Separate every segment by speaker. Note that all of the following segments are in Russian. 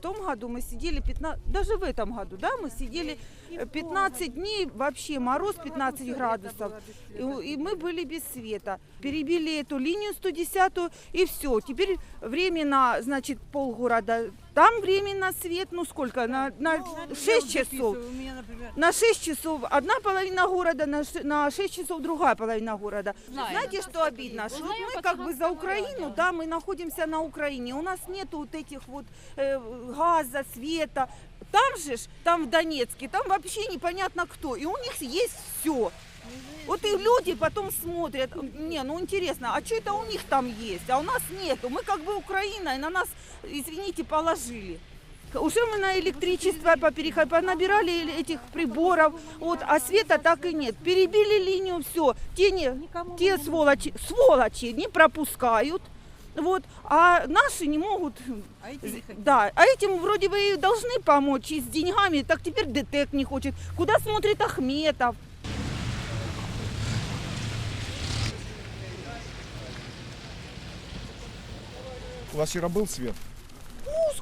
Speaker 1: том году мы сидели 15, даже в этом году, да, мы сидели э, 15 дней, вообще мороз 15 градусов, и, и мы были без света. Перебили эту линию 110 и все. Теперь временно, значит, полгорода, там временно свет, ну сколько, на, на 6 часов.
Speaker 2: Меня, например,
Speaker 1: На 6 часов одна половина города, на ш- на 6 часов другая половина города.
Speaker 3: Знаем.
Speaker 1: Знаете, что обидно? Что вот
Speaker 3: Узнаем
Speaker 1: мы как бы за Украину, да, мы находимся на Украине. У нас нету вот этих вот э, газа, света. Там же, ж, там в Донецке, там вообще непонятно кто. И у них есть все. Вот и люди потом смотрят, не, ну интересно, а что это у них там есть, а у нас нету. Мы как бы Украина, и на нас, извините, положили. Уже мы на электричество попереход- понабирали этих приборов, вот, а света так и нет. Перебили линию, все. Те, не, те сволочи, сволочи не пропускают, вот, а наши не могут.
Speaker 2: а эти не хотят.
Speaker 1: Да, а этим вроде бы и должны помочь и с деньгами, так теперь ДТЭК не хочет. Куда смотрит Ахметов?
Speaker 4: У вас вчера был свет?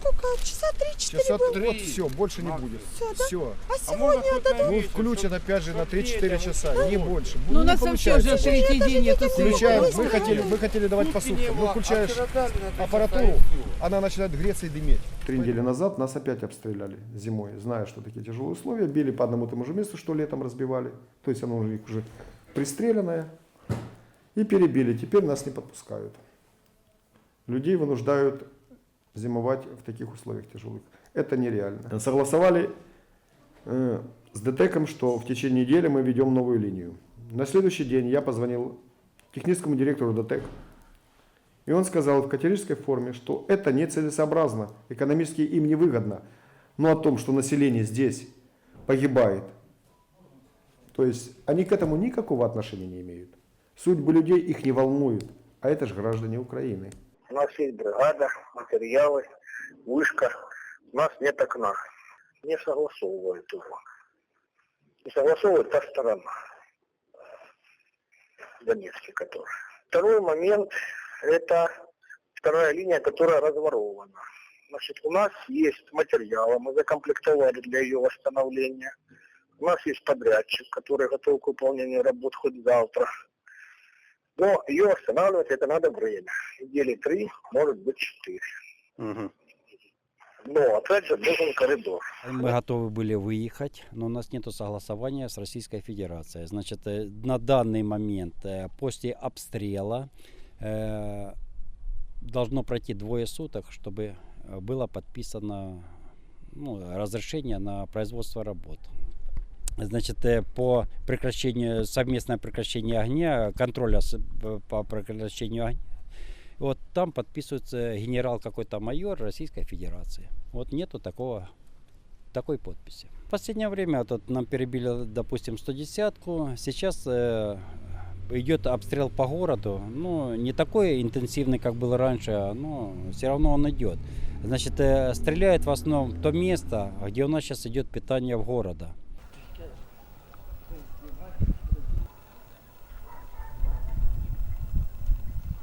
Speaker 1: Ну, сколько? Часа три-четыре
Speaker 4: Часа
Speaker 1: было.
Speaker 4: вот все, больше не будет.
Speaker 1: Всё, да?
Speaker 4: Все.
Speaker 1: А сегодня это
Speaker 4: Ну, включен опять же на 3-4 часа, не больше.
Speaker 2: Ну, у нас вообще уже третий день света.
Speaker 4: Включаем, мы хотели, мы хотели давать по суткам. Ну, включаешь аппаратуру, она начинает греться и дыметь.
Speaker 5: Три недели назад нас опять обстреляли зимой, зная, что такие тяжелые условия. Били по одному тому же месту, что летом разбивали. То есть оно уже, уже пристреленное. И перебили. Теперь нас не подпускают. Людей вынуждают зимовать в таких условиях тяжелых. Это нереально. Согласовали э, с ДТЭКом, что в течение недели мы ведем новую линию. На следующий день я позвонил техническому директору ДТЭК, и он сказал в категорической форме, что это нецелесообразно, экономически им невыгодно. Но о том, что население здесь погибает, то есть они к этому никакого отношения не имеют. Судьбы людей их не волнуют, а это же граждане Украины.
Speaker 6: Нас есть бригада, материалы, вышка. У нас нет окна. Не согласовывают его. Не согласовывает та сторона. Донецкий который. Второй момент – это вторая линия, которая разворована. Значит, у нас есть материалы, мы закомплектовали для ее восстановления. У нас есть подрядчик, который готов к выполнению работ хоть завтра. Но ее восстанавливать это надо время. Недели три, может быть четыре. Но опять же нужен коридор.
Speaker 7: Мы готовы были выехать, но у нас нет согласования с Российской Федерацией. Значит, э, на данный момент э, после обстрела э, должно пройти двое суток, чтобы было подписано ну, разрешение на производство работ. Значит, э, по прекращению, совместное прекращение огня, контроля по прекращению огня, вот там подписывается генерал какой-то майор Российской Федерации. Вот нету такого такой подписи. В последнее время вот нам перебили, допустим, 110-ку. Сейчас э, идет обстрел по городу. Ну, не такой интенсивный, как был раньше, но все равно он идет. Значит, э, стреляет в основном то место, где у нас сейчас идет питание в города.